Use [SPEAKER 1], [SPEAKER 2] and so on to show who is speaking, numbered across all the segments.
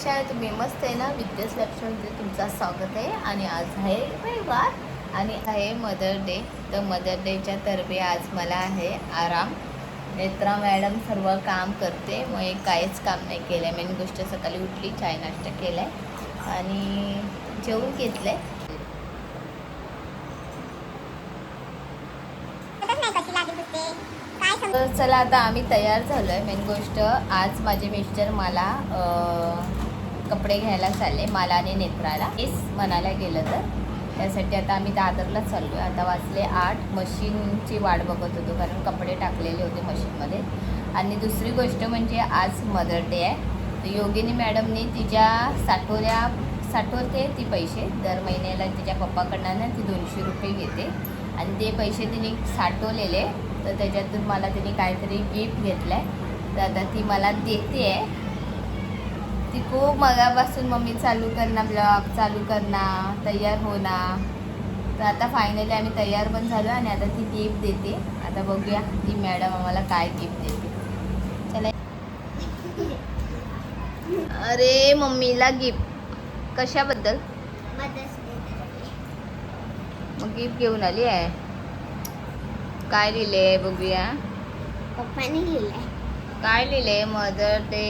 [SPEAKER 1] कशा आहे तुम्ही मस्त आहे ना? विद्यास लॅपशॉपमध्ये तुमचा स्वागत आहे. आणि आज आहे रविवार आणि आहे मदर डे तर मदर डेच्या तर्फे आज मला आहे आराम. नेत्रा मॅडम सर्व काम करते. मग एक काहीच काम नाही केलं आहे मेन गोष्ट सकाळी उठली चाय नाश्ता केला आहे आणि जेवून घेतलं आहे चला आता आम्ही तयार झालो आहे मेन गोष्ट आज माझे मिस्टर मला कपडे घ्यायला चालले मला आणि नेत्राला. हेच म्हणायला गेलं तर. त्यासाठी आता आम्ही दादरलाच चाललो आहे आता वाचले आठ. मशीनची वाट बघत होतो कारण कपडे टाकलेले होते मशीनमध्ये. आणि दुसरी गोष्ट म्हणजे आज मदर डे आहे. तर योगिनी मॅडमनी तिच्या साठवल्या साठवते ती पैसे. दर महिन्याला तिच्या पप्पाकडनं ना ती दोनशे रुपये घेते. आणि ते पैसे तिने साठवलेले. तर त्याच्यातून मला तिने काहीतरी गिफ्ट घेतलं आहे तर आता ती मला देते आहे ती खूप मगापासून मम्मी चालू करणार ब्लॉग चालू करणार तयार होणार तर आता फायनली आम्ही तयार पण झालो आणि आता ती गिफ्ट देते. आता बघूया ती मॅडम आम्हाला काय गिफ्ट देते चला. अरे मम्मीला गिफ्ट कशाबद्दल? मग गिफ्ट घेऊन आली आहे. काय लिहिले बघूया.
[SPEAKER 2] पप्पाने लिहिलंय.
[SPEAKER 1] काय लिहिले मदर डे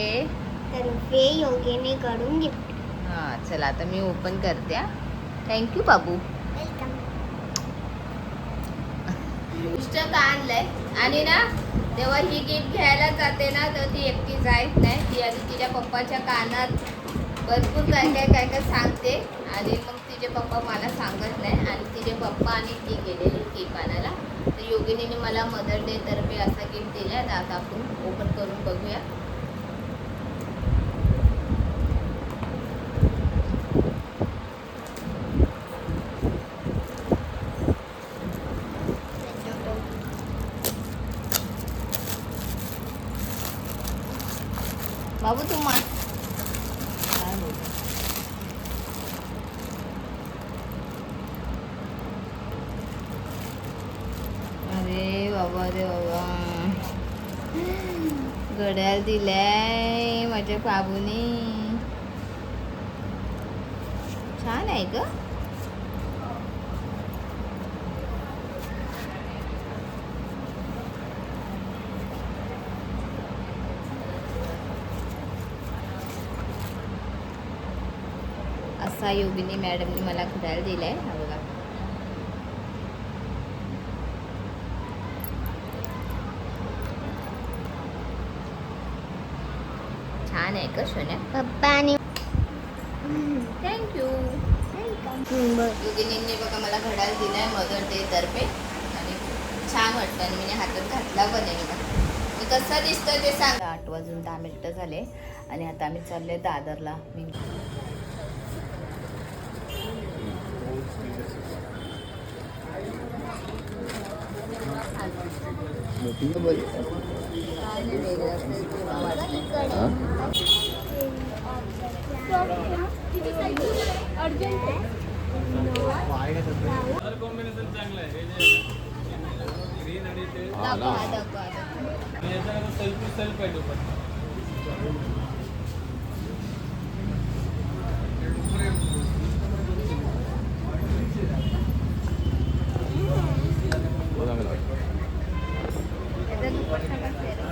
[SPEAKER 2] तर्फे योगिनी कडून गिफ्ट
[SPEAKER 1] हां चला आता मी ओपन करते थँक्यू बाबू.
[SPEAKER 2] वेलकम
[SPEAKER 1] पुस्तक आणलंय? आणि ना तेव्हा ही गिफ्ट घ्यायला जाते ना तर ती एकटी जायत नाही. ती आधी तिच्या पप्पाच्या कानात भरपूर काय काय काय काय सांगते. आणि मग तिचे पप्पा मला सांगत नाही. आणि तिचे पप्पा आणि ती गेलेली गिफ्ट आणायला. तर योगिनीने मला मदर डे तर्फे असा गिफ्ट दिला आहे आता आपण ओपन करून बघूया. बाबू तू मा अरे बाबा रे बाबा. घड्याळ दिलाय माझ्या बाबूने. छान आहे ग. असा योगिनी मॅडमनी मला घड्याळ दिलाय. हा बघा. छान आहे का सोन्या?
[SPEAKER 2] पप्पा आणि
[SPEAKER 1] थँक्यू योगिनींनी बघा मला घड्याळ दिलाय मदर डे तर्फे. आणि छान वाटतं आणि मी हातात घातला पण आहे बघा. मी कसं दिसतं ते सांग. आठ वाजून दहा मिनटं झाले आणि आता आम्ही चाललोय दादरला. मी काय नाही वेगळं असं किंवा वाटलं
[SPEAKER 3] कलर कॉम्बिनेशन चांगलं आहे हे जे ग्रीन आणि ते
[SPEAKER 1] दाखवा दाखवा दाखवा.
[SPEAKER 3] आणि याच्यानंतर सेल्फी सेल्फ आहे तो पण
[SPEAKER 1] त्याचा दुपट्टा कसा आहे रे?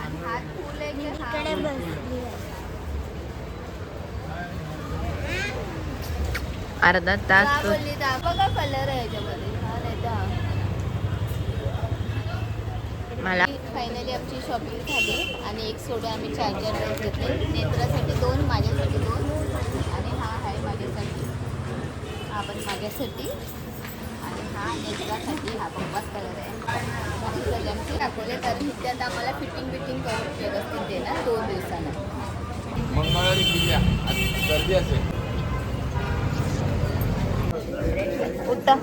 [SPEAKER 1] आणि हात फुल आहे की
[SPEAKER 2] इकडे? बसली.
[SPEAKER 1] अर्धा तास बोलली बघा कलर आहे याच्यामध्ये. मला फायनली आमची शॉपिंग झाली आणि एक सोडे आम्ही चार्जर ड्रेस घेतले. नेत्रासाठी दोन माझ्यासाठी दोन. आणि हा आहे माझ्यासाठी. हा पण माझ्यासाठी हा हा कलर आहे दाखवले तर त्यात आम्हाला फिटिंग बिटिंग करून व्यवस्थित देणार दोन दिवसानं
[SPEAKER 3] मंगळवारी किती आज गर्दी असेल.
[SPEAKER 1] उठा.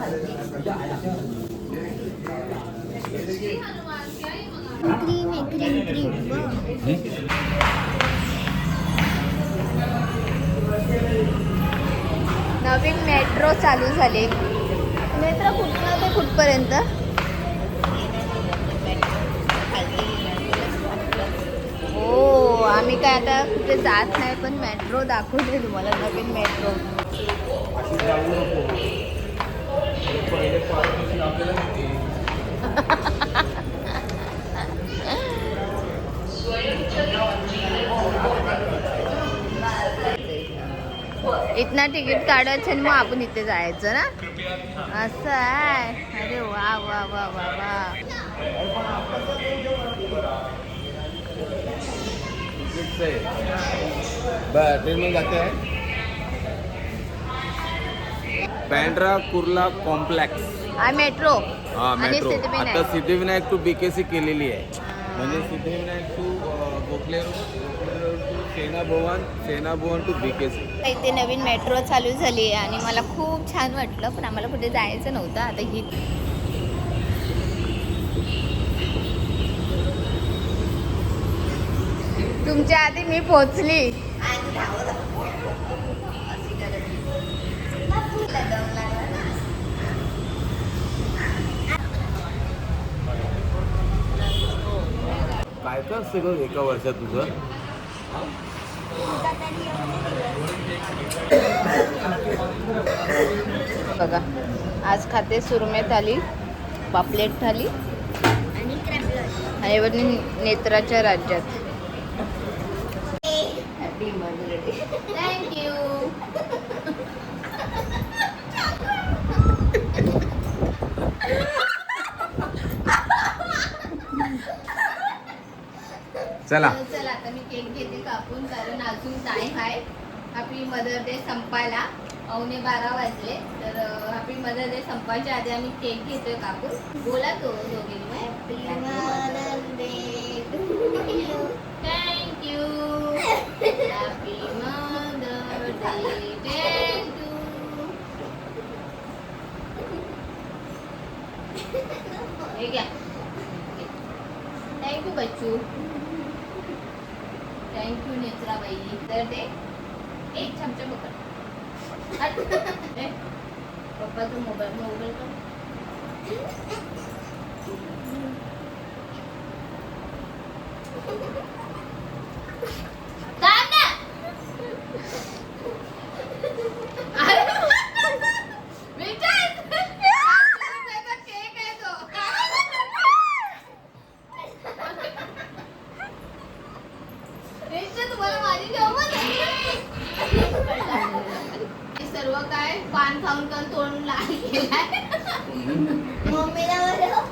[SPEAKER 2] क्रीम आहे क्रीम क्रीम बघ.
[SPEAKER 1] नवीन मेट्रो चालू झाली. मेट्रो कुठनं ते कुठपर्यंत हो आम्ही काय आता कुठे जात नाही पण मेट्रो दाखवते तुम्हाला नवीन मेट्रो इथनं तिकीट काढायचं आणि मग आपण इथे जायचं ना? असं आहे. अरे वा वा वा वा वा.
[SPEAKER 3] ट्रेन में जाते बँड्रा कुर्ला कॉम्प्लेक्स
[SPEAKER 1] मेट्रो
[SPEAKER 3] हा मेट्रो. आता सिद्धिविनायक टू बीकेसी केलेली आहे. म्हणजे Siddhivinayak to Gokhale road Sena Bhavan Sena Bhavan to BKC
[SPEAKER 1] इथे नवीन मेट्रो चालू झाली आहे आणि मला खूप छान वाटलं पण आम्हाला कुठे जायचं नव्हतं. आता ही तुमच्या आधी मी पोचली.
[SPEAKER 3] काय काय ग एका वर्षात तुझं?
[SPEAKER 1] बघा आज खाते सुरमे थाली पापलेट थाली
[SPEAKER 2] आणि
[SPEAKER 1] नेत्राच्या राज्यात. थँक्यू
[SPEAKER 3] चला.
[SPEAKER 1] तर चला आता मी केक घेते कापून कारण अजून टाईम आहे. हॅपी मदर डे संपायला. पावणे बारा वाजले तर हॅपी मदर डे संपायच्या आधी आम्ही केक घेतोय कापून. बोला तो दोघींनी thank you happy mother day हे थँक्यू बच्चू. थँक्यू नेत्राबाई तर ते एक चमचा पकड पप्पा तू पप्पाचा मोबाईल मोबाईल कर you ना? अरे, विचार. पाचशे रुपयाचा केक आहे तो. रेश्मा, तुम्हाला माझी गंमत आहे? हे सर्व काय पान खाऊन खाऊन तोंड लाल केलाय
[SPEAKER 2] मम्मीला बरं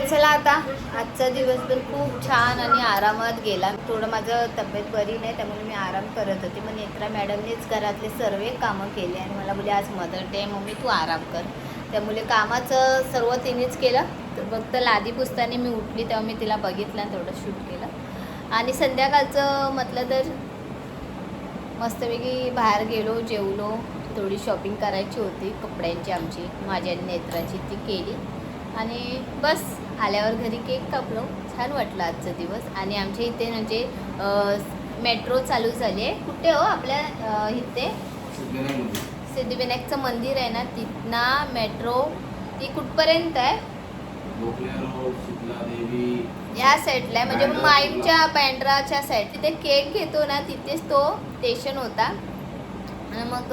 [SPEAKER 1] तर चला आता आजचा दिवस पण खूप छान आणि आरामात गेला. थोडं माझं तब्येत बरी नाही त्यामुळे मी आराम करत होते. मग नेत्रा मॅडमनेच घरातले सर्व कामं केले आणि मला बोले आज मदर डे मम्मी तू आराम कर. त्यामुळे कामाचं सर्व तिनेच केलं. तर फक्त लादी पुसताना मी उठली तेव्हा मी तिला बघितलं आणि थोडं शूट केलं. आणि संध्याकाळचं म्हटलं तर मस्तपैकी बाहेर गेलो जेवलो. थोडी शॉपिंग करायची होती कपड्यांची आमची माझ्या नेत्राची ती केली. आणि बस आल्यावर घरी केक कापलो. छान वाटलं आजचा दिवस. आणि आमच्या इथे म्हणजे मेट्रो चालू झाली आहे. कुठे हो आपल्या इथे? सिद्धिविनायकचं मंदिर आहे ना तिथनं मेट्रो ती कुठपर्यंत आहे? या साईडला आहे. म्हणजे
[SPEAKER 3] बँड्रा
[SPEAKER 1] माईमच्या बँड्राच्या साईड. तिथे केक घेतो ना तिथेच तो स्टेशन होता. आणि मग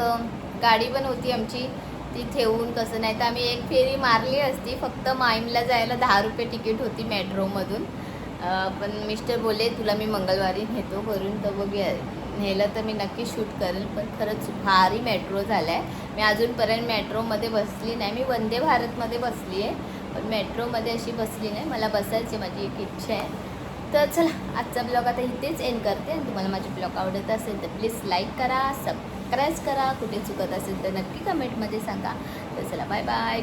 [SPEAKER 1] गाडी पण होती आमची. ती ठेवून कसं नाही तर आम्ही एक फेरी मारली असती. फक्त माईमला जायला दहा रुपये तिकीट होती मेट्रोमधून. पण मिस्टर बोले तुला मी मंगळवारी नेतो करून तर बघूया नेलं तर मी नक्की शूट करेल. पण खरंच भारी मेट्रो झाला आहे मी अजूनपर्यंत मेट्रोमध्ये बसली नाही. मी वंदे भारतमध्ये बसली आहे पण मेट्रोमध्ये अशी बसली नाही. मला बसायची माझी एक इच्छा आहे. तर चला आजचा ब्लॉग आता इथेच एंड करते. आणि तुम्हाला माझे ब्लॉग आवडत असेल तर प्लीज लाईक करा सबस्क्राईब करा. कुठे चुकत असेल तर नक्की कमेंटमध्ये सांगा. तर चला बाय बाय